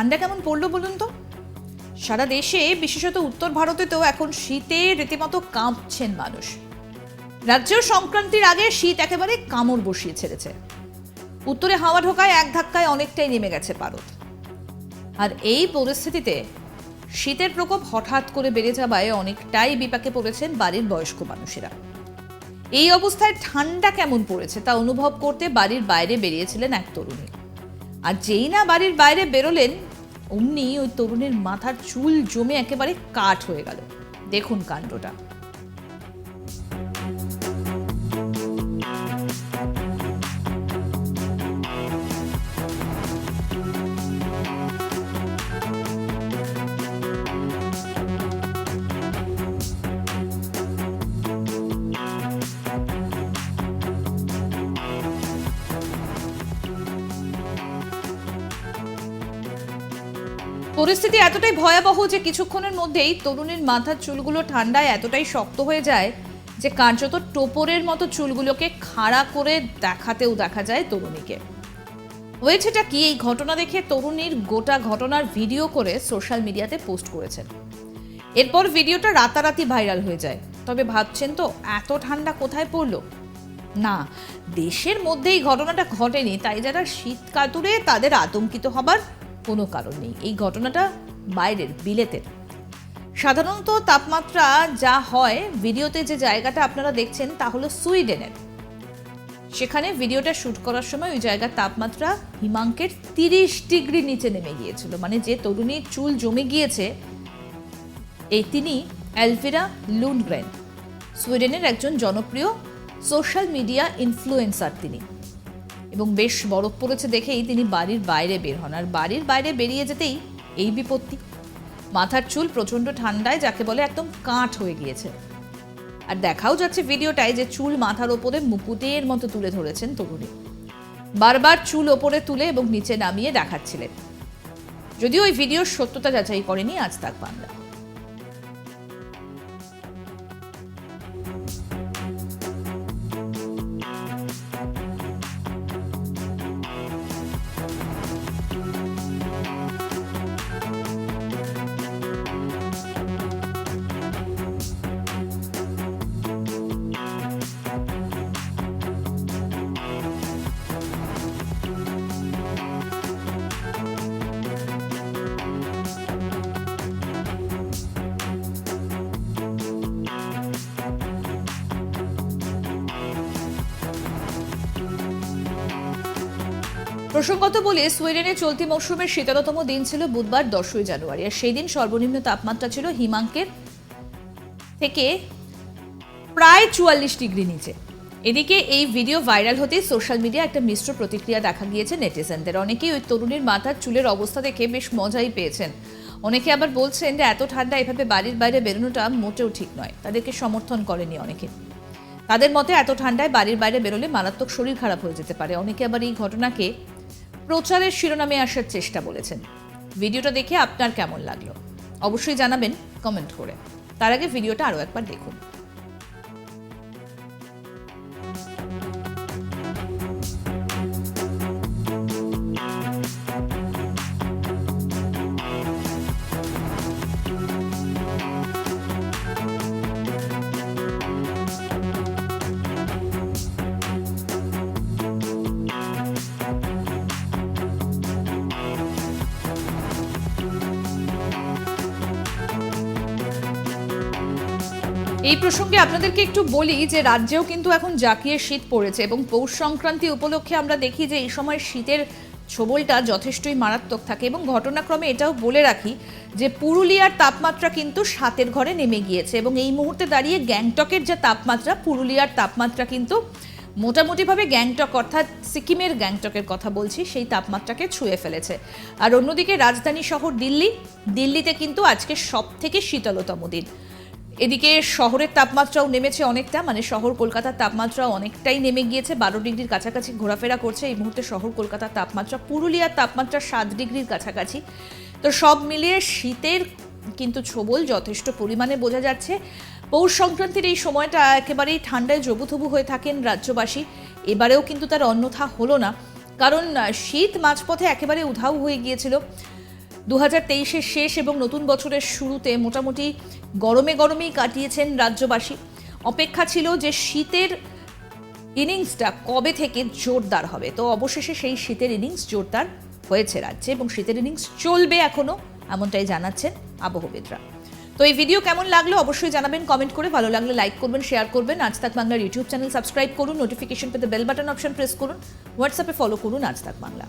ঠান্ডা কেমন পড়ল বলুন তো? সারা দেশে, বিশেষত উত্তর ভারতে তো এখন শীতে রীতিমতো কাঁপছেন মানুষ। রাজ্য সংক্রান্তির আগে শীত একেবারে কামড় বসিয়ে ছেড়েছে। উত্তরে হাওয়া ঢোকায় এক ধাক্কায় অনেকটাই নেমে গেছে পারদ আর এই পরিস্থিতিতে শীতের প্রকোপ হঠাৎ করে বেড়ে যাওয়ায় অনেকটাই বিপাকে পড়েছেন বাড়ির বয়স্ক মানুষেরা। এই অবস্থায় ঠান্ডা কেমন পড়েছে তা অনুভব করতে বাড়ির বাইরে বেরিয়েছিলেন এক তরুণী। আর যেই না বাড়ির বাইরে বেরোলেন, অমনি ওই তরুণের মাথার চুল জমে একেবারে কাঠ হয়ে গেল। দেখুন কাণ্ডটা। পরিস্থিতি এতটাই ভয়াবহ যে কিছুক্ষণের মধ্যেই তরুণীর মাথার চুলগুলো ঠান্ডায় এতটাই শক্ত হয়ে যায় যে কার্যত টোপরের মতো চুলগুলোকে খাড়া করে দেখাতেও দেখা যায় তরুণীকে। হয়েছেটা কি? এই ঘটনা দেখে তরুণীর গোটা ঘটনার ভিডিও করে সোশ্যাল মিডিয়াতে পোস্ট করেছেন। এরপর ভিডিওটা রাতারাতি ভাইরাল হয়ে যায়। তবে ভাবছেন তো, এত ঠান্ডা কোথায় পড়ল? না, দেশের মধ্যে এই ঘটনাটা ঘটেনি, তাই যারা শীত কাতুরে তাদের আতঙ্কিত হবার কোনো কারণ নেই। এই ঘটনাটা বাইরের, বিলেতের। সাধারণত তাপমাত্রা যা হয়, ভিডিওতে যে জায়গাটা আপনারা দেখছেন তা হলো সুইডেনের। সেখানে ভিডিওটা শ্যুট করার সময় ওই জায়গার তাপমাত্রা হিমাঙ্কের তিরিশ ডিগ্রি নিচে নেমে গিয়েছিল। মানে যে তরুণীর চুল জমে গিয়েছে, এই তিনি অ্যালভিরা লুনগ্রেন সুইডেনের একজন জনপ্রিয় সোশ্যাল মিডিয়া ইনফ্লুয়েন্সার তিনি। এবং বেশ বরফ পড়েছে দেখেই তিনি বাড়ির বাইরে বের হন। আর বাড়ির বাইরে বেরিয়ে যেতেই এই বিপত্তি। মাথার চুল প্রচণ্ড ঠান্ডায়, যাকে বলে একদম কাঠ হয়ে গিয়েছে। আর দেখাও যাচ্ছে ভিডিওটায় যে চুল মাথার ওপরে মুকুটের মতো তুলে ধরেছেন তরুণী। বারবার চুল ওপরে তুলে এবং নিচে নামিয়ে দেখাচ্ছিলেন। যদিও ওই ভিডিওর সত্যতা যাচাই করেনি আজ তাক বাংলা প্রসঙ্গত বলে, সুইডেনে চলতি মৌসুমের শীতলতম দিন ছিল বুধবার দশই জানুয়ারি, আর সেই দিন সর্বনিম্ন তাপমাত্রা ছিল হিমাঙ্কের থেকে প্রায় চুয়াল্লিশ ডিগ্রি নিচে। এদিকে এই ভিডিও ভাইরাল হতেই সোশ্যাল মিডিয়া একটা মিশ্র প্রতিক্রিয়া দেখা গিয়েছে নেটিজেনদের। অনেকেই ওই তরুণীর মাথার চুলের অবস্থা দেখে বেশ মজাই পেয়েছেন। অনেকে আবার বলছেন যে, এত ঠান্ডা এভাবে বাড়ির বাইরে বেরোনোটা মোটেও ঠিক নয়। তাদেরকে সমর্থন করেনি অনেকে। তাদের মতে, এত ঠান্ডায় বাড়ির বাইরে বেরোলে মারাত্মক শরীর খারাপ হয়ে যেতে পারে। অনেকে আবার এই ঘটনাকে প্রচারের শিরোনামে আসার চেষ্টা বলেছেন। ভিডিওটা দেখে আপনার কেমন লাগল? অবশ্যই জানাবেন কমেন্ট করে। তার আগে ভিডিওটা আরও একবার দেখুন। এই প্রসঙ্গে আপনাদেরকে একটু বলি যে রাজ্যেও কিন্তু এখন জাকিয়ে শীত পড়েছে এবং পৌষ সংক্রান্তি উপলক্ষে আমরা দেখি যে এই সময় শীতের ছোবলটা যথেষ্টই মারাত্মক থাকে এবং ঘটনাক্রমে এটাও বলে রাখি যে পুরুলিয়ার তাপমাত্রা কিন্তু সাতের ঘরে নেমে গিয়েছে এবং এই মুহূর্তে দাঁড়িয়ে গ্যাংটকের যে তাপমাত্রা, পুরুলিয়ার তাপমাত্রা কিন্তু মোটামুটিভাবে গ্যাংটক অর্থাৎ সিকিমের গ্যাংটকের কথা বলছি, সেই তাপমাত্রাকে ছুঁয়ে ফেলেছে। আর অন্যদিকে রাজধানী শহর দিল্লি, দিল্লিতে কিন্তু আজকে সব থেকে শীতলতম দিন। এদিকে শহরের তাপমাত্রাও নেমেছে অনেকটা মানে শহর কলকাতার তাপমাত্রাও অনেকটাই নেমে গিয়েছে। বারো ডিগ্রির কাছাকাছি ঘোরাফেরা করছে। এই মুহূর্তে শহর কলকাতার তাপমাত্রা, পুরুলিয়ার তাপমাত্রা সাত ডিগ্রির কাছাকাছি। তো সব মিলিয়ে শীতের কিন্তু ছোবল যথেষ্ট পরিমাণে বোঝা যাচ্ছে। পৌষ সংক্রান্তির এই সময়টা একেবারেই ঠান্ডায় জবুথবু হয়ে থাকেন রাজ্যবাসী। এবারেও কিন্তু তার অন্যথা হলো না। কারণ শীত মাঝপথে একেবারে উধাও হয়ে গিয়েছিল। দু হাজার শেষ এবং নতুন বছরের শুরুতে মোটামুটি গরমে গরমেই কাটিয়েছেন রাজ্যবাসী। অপেক্ষা ছিল যে শীতের ইনিংসটা কবে থেকে জোরদার হবে? তো অবশেষে সেই শীতের ইনিংস জোরদার হয়েছে রাজ্যে এবং শীতের ইনিংস চলবে এখনও এমনটাই জানাচ্ছেন আবহবিদরা। তো এই ভিডিও কেমন লাগল অবশ্যই জানাবেন কমেন্ট করে। ভালো লাগলে লাইক করবেন শেয়ার করবেন। আজ তাক বাংলার ইউটিউব চ্যানেল সাবস্ক্রাইব করুন নোটিফিকেশন পেতে বেল বাটন অপশন প্রেস করুন। হোয়াটসঅ্যাপে ফলো করুন, আজ তাক বাংলা।